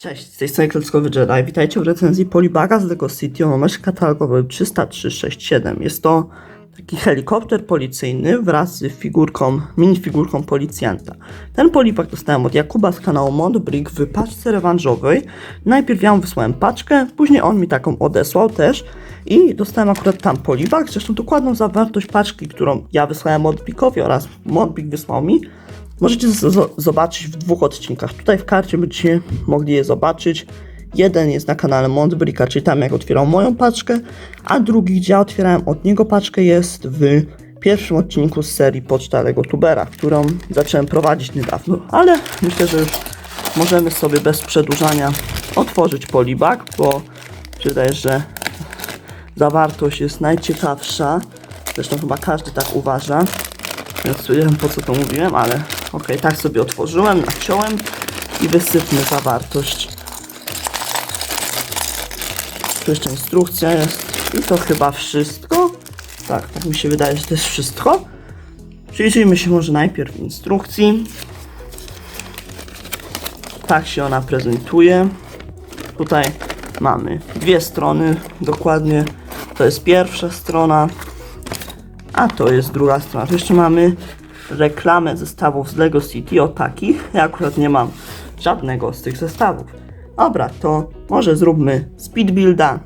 Cześć, z tej strony Klockowy Jedi. Witajcie w recenzji Polibaga z LEGO City o numerze katalogowym 30367. Jest to taki helikopter policyjny wraz z figurką, minifigurką policjanta. Ten polibag dostałem od Jakuba z kanału Modbrick w paczce rewanżowej. Najpierw ja mu wysłałem paczkę, później on mi taką odesłał też i dostałem akurat tam polibag, zresztą dokładną zawartość paczki, którą ja wysłałem Modbrickowi oraz Modbrick wysłał mi. Możecie zobaczyć w dwóch odcinkach. Tutaj w karcie będziecie mogli je zobaczyć. Jeden jest na kanale Montbricka, czyli tam jak otwierał moją paczkę, a drugi, gdzie otwierałem od niego paczkę, jest w pierwszym odcinku z serii Poczta Lego Tubera, którą zacząłem prowadzić niedawno. Ale myślę, że już możemy sobie bez przedłużania otworzyć polibag, bo wydaje, że zawartość jest najciekawsza. Zresztą chyba każdy tak uważa. Więc nie wiem po co to mówiłem, ale okej, tak sobie otworzyłem, naciąłem i wysypmy zawartość. Tu jeszcze instrukcja jest i to chyba wszystko. Tak, tak mi się wydaje, że to jest wszystko. Przyjrzyjmy się może najpierw instrukcji. Tak się ona prezentuje. Tutaj mamy dwie strony, dokładnie. To jest pierwsza strona, a to jest druga strona. Tu jeszcze mamy reklamę zestawów z Lego City o takich. Ja akurat nie mam żadnego z tych zestawów. Dobra, to może zróbmy speed builda,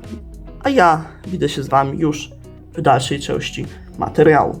a ja widzę się z wami już w dalszej części materiału.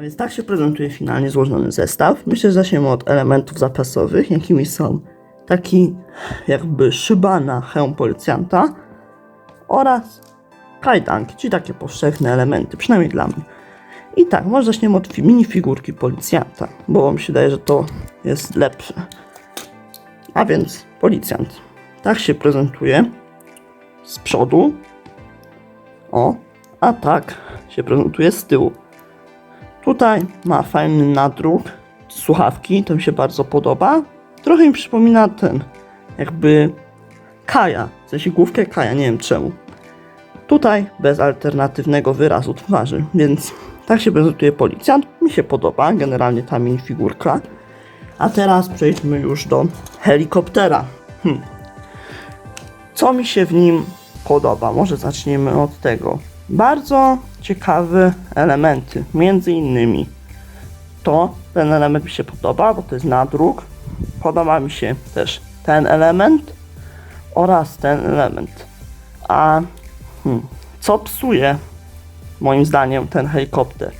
A więc tak się prezentuje finalnie złożony zestaw. Myślę, że zaczniemy od elementów zapasowych, jakimi są taki jakby szyba na hełm policjanta oraz kajdanki, czyli takie powszechne elementy, przynajmniej dla mnie. I tak, może zaczniemy od fi- minifigurki policjanta, bo mi się wydaje, że to jest lepsze. A więc policjant. Tak się prezentuje z przodu. O, a tak się prezentuje z tyłu. Tutaj ma fajny nadruk, słuchawki, to mi się bardzo podoba. Trochę mi przypomina ten, jakby Kaja, w sensie główkę Kaja, nie wiem czemu. Tutaj bez alternatywnego wyrazu twarzy, więc tak się prezentuje policjant. Mi się podoba generalnie ta minifigurka. A teraz przejdźmy już do helikoptera. Hm. Co mi się w nim podoba? Może zaczniemy od tego. Bardzo ciekawe elementy, między innymi to, ten element mi się podoba, bo to jest nadruk. Podoba mi się też ten element oraz ten element. A hmm, co psuje moim zdaniem ten helikopter?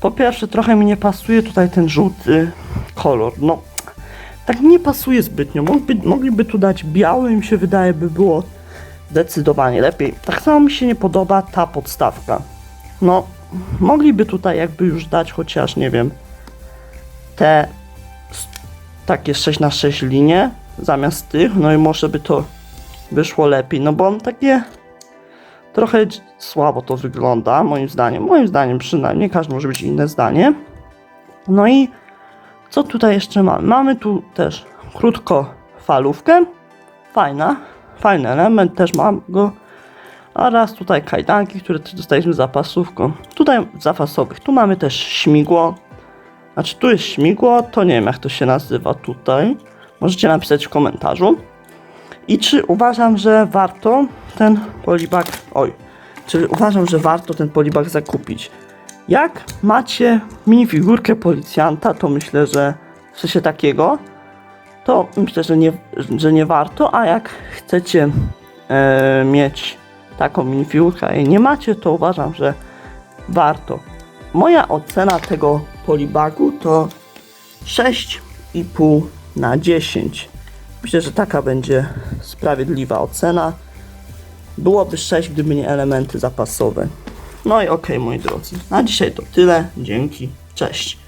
Po pierwsze, trochę mi nie pasuje tutaj ten żółty kolor. No, tak nie pasuje zbytnio. Mogliby, mogliby tu dać biały, mi się wydaje, by było zdecydowanie lepiej. Tak samo mi się nie podoba ta podstawka. No, mogliby tutaj jakby już dać chociaż, nie wiem, te takie 6 na 6 linie zamiast tych, no i może by to wyszło lepiej, no bo on takie trochę słabo to wygląda, moim zdaniem. Moim zdaniem przynajmniej, każdy może być inne zdanie. No i co tutaj jeszcze mamy? Mamy tu też krótkofalówkę, fajna, fajny element, też mam go. Oraz tutaj kajdanki, które też dostaliśmy zapasówką. Tutaj zapasowych. Tu mamy też śmigło. Znaczy tu jest śmigło, to nie wiem jak to się nazywa tutaj. Możecie napisać w komentarzu. I czy uważam, że warto ten polibag... Oj. Czy uważam, że warto ten polibag zakupić? Jak macie minifigurkę policjanta, to myślę, że w sensie takiego, to myślę, że nie, że nie warto, a jak chcecie e, mieć taką minifigurkę, a jej nie macie, to uważam, że warto. Moja ocena tego polibagu to 6,5 na 10. Myślę, że taka będzie sprawiedliwa ocena. Byłoby 6, gdyby nie elementy zapasowe. No i okej, moi drodzy. Na dzisiaj to tyle. Dzięki. Cześć.